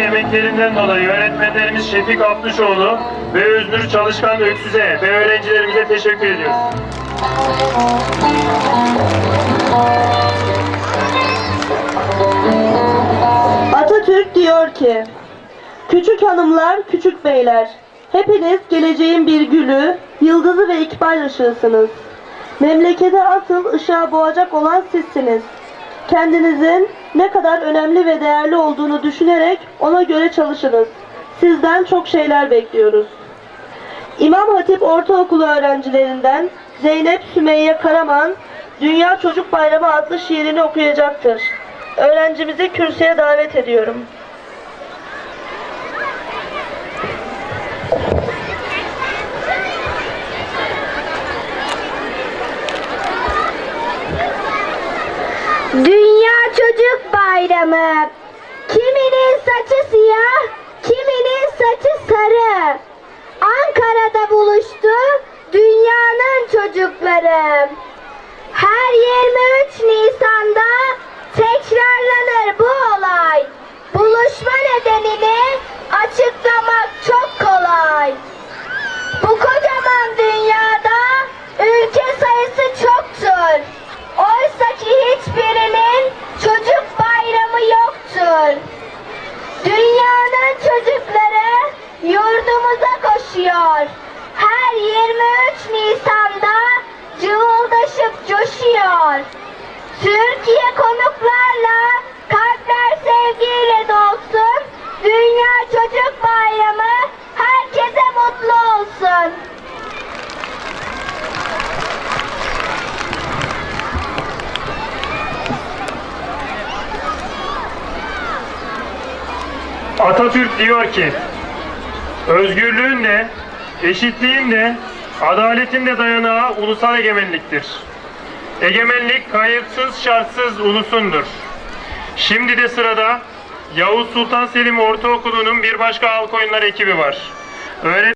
emeklerinden dolayı öğretmenlerimiz Şefik Abduşoğlu ve Öznur Çalışkan Öksüz'e ve öğrencilerimize teşekkür ediyoruz. Atatürk diyor ki, Küçük hanımlar, küçük beyler, hepiniz geleceğin bir gülü, yıldızı ve ikbal ışığısınız. Memlekete asıl ışığa boğacak olan sizsiniz. Kendinizin ne kadar önemli ve değerli olduğunu düşünerek ona göre çalışınız. Sizden çok şeyler bekliyoruz. İmam Hatip Ortaokulu öğrencilerinden Zeynep Sümeyye Karaman, Dünya Çocuk Bayramı adlı şiirini okuyacaktır. Öğrencimizi kürsüye davet ediyorum. Dünyanın çocukları. Her 23 Nisan'da tekrarlanır bu olay. Buluşma nedenini açıklamak çok kolay. Bu kocaman dünyada ülke sayısı çoktur. Atatürk diyor ki, özgürlüğün de, eşitliğin de, adaletin de dayanağı ulusal egemenliktir. Egemenlik kayıtsız şartsız ulusundur. Şimdi de sırada Yavuz Sultan Selim Ortaokulu'nun bir başka halk oyunları ekibi var. Öğret